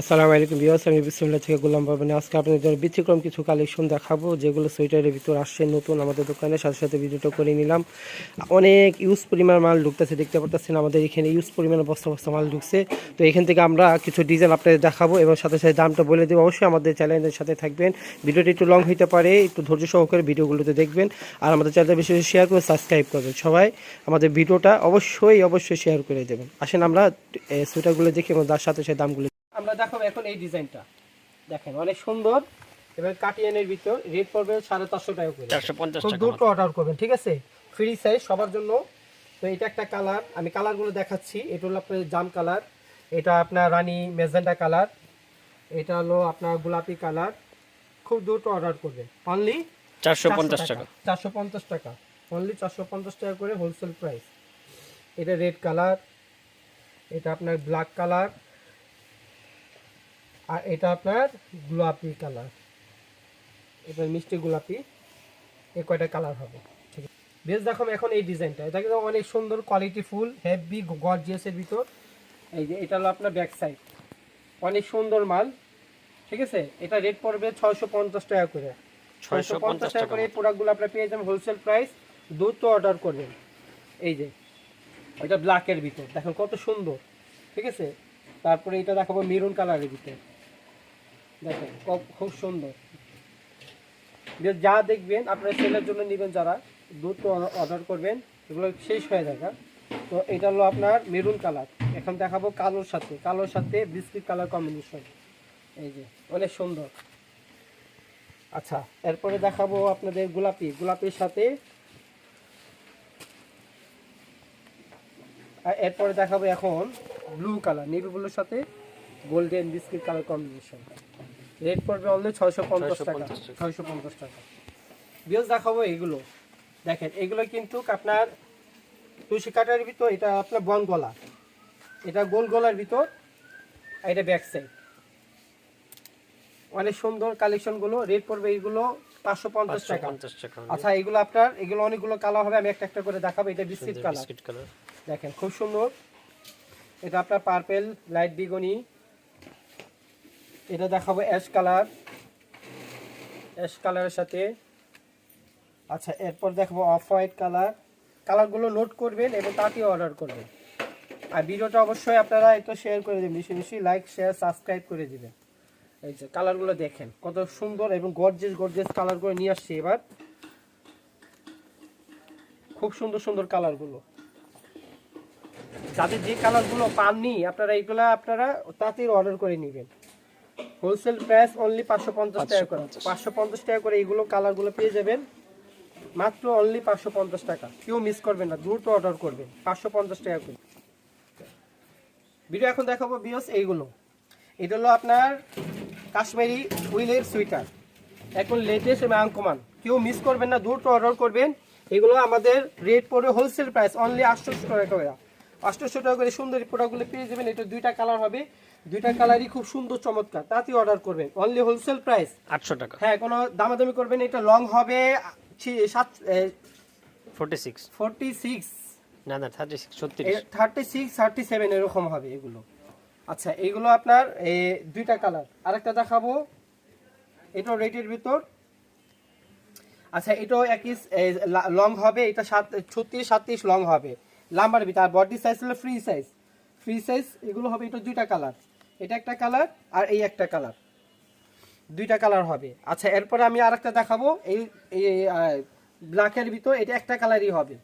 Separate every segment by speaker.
Speaker 1: আসসালামু আলাইকুম বিয়াস আমি বিসমুল্লাহ থেকে গোলাম বাবানি। আজকে আপনাদের ব্যতিক্রম কিছু কালেকশন দেখাবো, যেগুলো সোয়েটারের ভিতর আসছে, নতুন আমাদের দোকানে। সাথে সাথে ভিডিওটা করে নিলাম। অনেক ইউজ পরিমাণ মাল ঢুকতেছে, দেখতে পারতেছেন আমাদের এখানে ইউজ পরিমাণ বস্তা বস্তা মাল ঢুকছে। তো এখান থেকে আমরা কিছু ডিজাইন আপনাদের দেখাবো এবং সাথে সাথে দামটা বলে দেবো। অবশ্যই আমাদের চ্যানেলের সাথে থাকবেন। ভিডিওটি একটু লং হইতে পারে, একটু ধৈর্য সহকারে ভিডিওগুলোতে দেখবেন। আর আমাদের চ্যানেলটা বেশি বেশি শেয়ার করে সাবস্ক্রাইব করবেন সবাই আমাদের ভিডিওটা অবশ্যই অবশ্যই শেয়ার করে দেবেন। আসেন আমরা সোয়েটারগুলো দেখি এবং তার সাথে সাথে দামগুলো আমরা দেখাবো এখন এই ডিজাইনটা। দেখেন অনেক সুন্দর। এবার কাটিয়ানের ভিতর রেট পড়বে সাড়ে চারশো টাকা করে।
Speaker 2: চারশো পঞ্চাশ
Speaker 1: দ্রুত অর্ডার করবেন ঠিক আছে? ফ্রি সাইজ সবার জন্য। তো এটা একটা কালার আমি কালারগুলো দেখাচ্ছি। এটা হলো আপনার জাম কালার এটা আপনার রানী মেজেন্টা কালার এটা হলো আপনার গোলাপি কালার। খুব দ্রুত অর্ডার করবেন। অনলি
Speaker 2: চারশো পঞ্চাশ টাকা।
Speaker 1: চারশো পঞ্চাশ টাকা। অনলি চারশো পঞ্চাশ টাকা করে হোলসেল প্রাইস এটা রেড কালার এটা আপনার ব্ল্যাক কালার। আর এটা আপনার গোলাপি কালার। এটা মিষ্টি গোলাপি এ কয়টা কালার হবে? ঠিক আছে। বেশ দেখো এখন এই ডিজাইনটা। এটা কিন্তু অনেক সুন্দর কোয়ালিটি ফুল হেভি গর্জিয়াসের ভিতর। এই যে এটা হলো আপনার ব্যাক সাইড অনেক সুন্দর মাল। ঠিক আছে? এটা রেট পড়বে ছয়শো পঞ্চাশ টাকা করে। ছয়শো পঞ্চাশ টাকা করে এই প্রোডাক্টগুলো আপনার পেয়ে যাবেন হোলসেল প্রাইস দ্রুত অর্ডার করবেন। এই যে এটা ব্ল্যাকের ভিতর। দেখেন কত সুন্দর। ঠিক আছে? তারপরে এটা দেখাবো মেরুন কালারের ভিতর। দেখেন খুব সুন্দর। যে দেখবেন, আপনার সেলের জন্য নেবেন যারা দ্রুত অর্ডার করবেন, এগুলো শেষ হয়ে যায় হ্যাঁ? তো এটা হলো আপনার মেরুন কালার। এখন দেখাবো কালোর সাথে। কালোর সাথে বিস্কিট কালার কম্বিনেশন। এই যে, অনেক সুন্দর। আচ্ছা এরপরে দেখাবো আপনাদের গোলাপি। গোলাপির সাথে এরপরে দেখাবো এখন ব্লু কালার, নেভি ব্লুর সাথে golden biscuit colour combination. Rate পড়বে অনলি ছয়শো পঞ্চাশ টাকা। ছয়শো পঞ্চাশ টাকা। বিয়স দেখাবো এগুলো। দেখেন এগুলো কিন্তু আপনার তুলসী কাটার ভিতর এটা আপনার বন গলা। এটা গোল গলার ভিতর এটা ব্যাক সাইড অনেক সুন্দর কালেকশনগুলো রেট পড়বে এইগুলো পাঁচশো পঞ্চাশ টাকা। আচ্ছা এগুলো আপনার এগুলো অনেকগুলো কালার হবে আমি একটা একটা করে দেখাবো। এটা বিস্কিট কালার দেখেন খুব সুন্দর। এটা আপনার পার্পেল লাইট বিগনি। এটা দেখাবো অ্যাশ কালার অ্যাশ কালারের সাথে। আচ্ছা এরপর দেখাবো অফ হোয়াইট কালার কালারগুলো নোট করবেন এবং তাতেই অর্ডার করবেন। আর ভিডিওটা অবশ্যই আপনারা একটু শেয়ার করে দেবেন। বেশি বেশি লাইক শেয়ার সাবস্ক্রাইব করে দেবেন। এই যে কালারগুলো দেখেন, কত সুন্দর এবং গর্জেস গর্জেস কালারগুলো নিয়ে আসছে এবার। খুব সুন্দর সুন্দর কালারগুলো যাদের যে কালারগুলো পাননি, আপনারা এইগুলো আপনারা তাড়াতাড়ি অর্ডার করে নেবেন। হোলসেল প্রাইস অনলি পাঁচশো পঞ্চাশ টাকা করে। পাঁচশো পঞ্চাশ। টাকা করে এইগুলো কালারগুলো পেয়ে যাবেন। মাত্র অনলি পাঁচশো পঞ্চাশ টাকা। কেউ মিস করবেন না দ্রুত অর্ডার করবেন পাঁচশো পঞ্চাশ টাকা করে। ভিডিও এখন দেখাবো বিয়স এইগুলো। এটা হলো আপনার কাশ্মীরি উইলের সুইটার এখন লেটেস্ট এবং আনকমান। কেউ মিস করবেন না দ্রুত অর্ডার করবেন। এগুলো আমাদের রেট পড়বে হোলসেল প্রাইস অনলি আটশোশো টাকা করে। আটশোশো টাকা করে সুন্দর প্রোডাক্টগুলো পেয়ে যাবেন। এটা দুইটা কালার হবে। দুইটা কালারই খুব সুন্দর চমৎকার। তাতেই অর্ডার করবেন। অনলি হোলসেল প্রাইস
Speaker 2: আটশো টাকা।
Speaker 1: হ্যাঁ কোনো দামাদামি করবেন এটা লং হবে সাত
Speaker 2: ফোর্টি সিক্স
Speaker 1: ফোরটি সিক্স
Speaker 2: না না থার্টি সিক্স ছত্রিশ।
Speaker 1: থার্টি সিক্স থার্টি সেভেন এরকম হবে এগুলো। আচ্ছা এগুলো আপনার দুইটা কালার আরেকটা দেখাবো। রেটের ভিতর। আচ্ছা এটাও একই লং হবে। এটা সাত ছত্রিশ সাতত্রিশ লং হবে। লাম্বার ভিতর, আর বডি সাইজ হলো ফ্রি সাইজ ফ্রি সাইজ এগুলো হবে এটা দুইটা কালার এটা একটা কালার আর এই একটা কালার দুইটা কালার হবে। আচ্ছা এরপরে আমি আরেকটা দেখাবো। এই ব্ল্যাকের ভিতর এটা একটা কালারই হবে।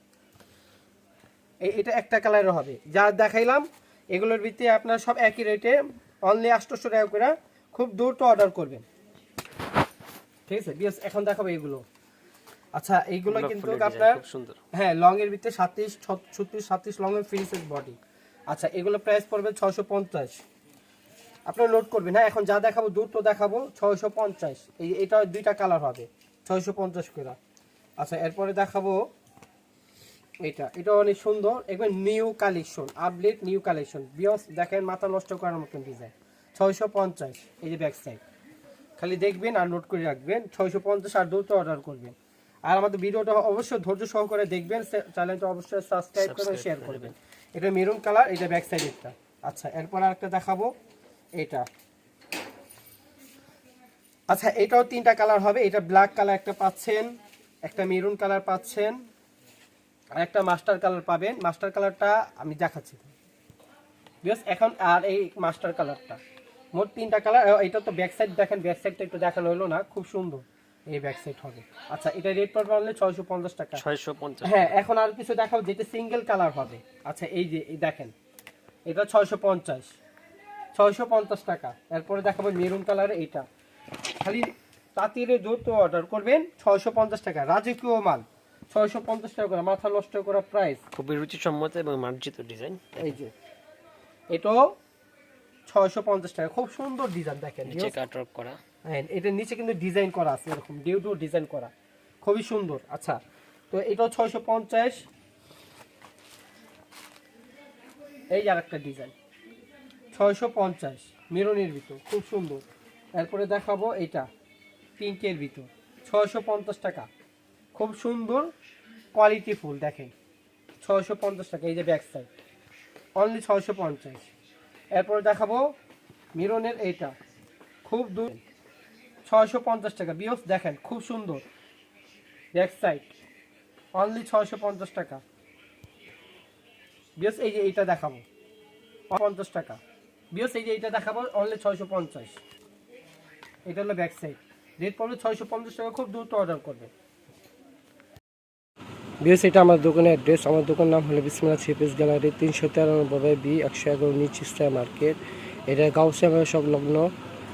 Speaker 1: এটা একটা কালারের হবে। যা দেখাইলাম, এগুলোর ভিত্তি আপনার সব একই রেটে অনলি আটশোশো টাকা করে খুব দ্রুত অর্ডার করবেন। ঠিক আছে? বিয়াস, এখন দেখাবো এগুলো। আচ্ছা এইগুলো কিন্তু আপনার
Speaker 2: সুন্দর।
Speaker 1: হ্যাঁ লং এর ভিতরে সাতত্রিশ ছত্রিশ সাতত্রিশ লং এর ফিনিশের বডি আচ্ছা এগুলো প্রাইস পড়বে ছয়শো পঞ্চাশ। আপনারা নোট করবেন হ্যাঁ এখন যা দেখাবো দ্রুত দেখাবো ছয়শো পঞ্চাশ। এই এটা দুইটা কালার হবে ছয়শো পঞ্চাশ করে। আচ্ছা এরপরে দেখাবো এটা। এটা অনেক সুন্দর একবার new collection update new collection বিয়স দেখেন মাথা নষ্ট করার মতন ডিজাইন ছয়শো পঞ্চাশ এই যে ব্যাক সাইড খালি দেখবেন আর নোট করে রাখবেন ছয়শো পঞ্চাশ আর দ্রুত অর্ডার করবেন। আর আমাদের ভিডিওটা অবশ্যই ধৈর্য সহকারে দেখবেন চ্যানেলটা অবশ্যই সাবস্ক্রাইব করবেন
Speaker 2: Subscribe
Speaker 1: শেয়ার করবেন। এটা মেরুন কালার এটা ব্যাক সাইডেরটা আচ্ছা এরপর আরেকটা দেখাবো এটা। আচ্ছা এটাও তিনটা কালার হবে এটা ব্ল্যাক কালার একটা পাচ্ছেন একটা মেরুন কালার পাচ্ছেন আর একটা মাস্টার কালার পাবেন। মাস্টার কালারটা আমি দেখাচ্ছি। বেশ এখন আর এই মাস্টার কালারটা মোট তিনটা কালার এটা তো ব্যাক সাইড দেখেন ব্যাক সাইডটা একটু দেখানো হলো না খুব সুন্দর। এই ব্যাক সাইড হবে। আচ্ছা এটা পড়বে অনলি ছয়শো পঞ্চাশ টাকা।
Speaker 2: ছয়শো পঞ্চাশ
Speaker 1: হ্যাঁ এখন আর কিছু দেখাও যেটা সিঙ্গেল কালার হবে। আচ্ছা এই যে এই দেখেন এটা ছয়শো পঞ্চাশ। ছয়শো পঞ্চাশ টাকা। এরপরে দেখাবো মেরুন কালার এইটা খালি তাঁতিরে যত অর্ডার করবেন ছয়শো পঞ্চাশ টাকা। রাজকীয় মাল ছয়শো পঞ্চাশ টাকা করে মাথা নষ্ট করা প্রাইস
Speaker 2: খুবই রুচিসম্মত এবং মার্জিত ডিজাইন
Speaker 1: এই যে এটাও ছয়শো পঞ্চাশ টাকা। খুব সুন্দর ডিজাইন দেখেন
Speaker 2: নিচে কাটওয়ার্ক করা।
Speaker 1: এটার নিচে কিন্তু ডিজাইন করা আছে এরকম ডিউ ডিউ ডিজাইন করা। খুবই সুন্দর আচ্ছা। তো এটাও ছয়শো পঞ্চাশ। এই আর একটা ডিজাইন ছয়শো পঞ্চাশ, মেরুনের ভিতর, খুব সুন্দর। এরপরে দেখাবো এটা, পিঙ্কের ভিতর, ছয়শো পঞ্চাশ টাকা। খুব সুন্দর কোয়ালিটি ফুল দেখেন। ছয়শো পঞ্চাশ টাকা, এই যে ব্যাক সাইড অনলি ছয়শো পঞ্চাশ। এরপরে দেখাবো, মিরনের এইটা। খুব দূর ছয়শো পঞ্চাশ টাকা। বিয়স, দেখেন, খুব সুন্দর। Back side. অনলি ছয়শো পঞ্চাশ টাকা। বিয়স, এই যে এইটা দেখাবো। পঞ্চাশ টাকা। বিয়স, এই যে এইটা দেখাবো অনলি ছয়শো পঞ্চাশ। এটা হলো ব্যাক সাইড। রেট পড়বে ছয়শো পঞ্চাশ টাকা, খুব দ্রুত অর্ডার করবে। বিএস এটা আমার দোকানের অ্যাড্রেস আমার দোকান নাম হলো বিসমিল্লা ছিপিস গ্যালারি, তিনশো তেরানব্বই বি, একশো এগারো নিচ ইস্তায় মার্কেট। এটা গাউসিয়া সংলগ্ন।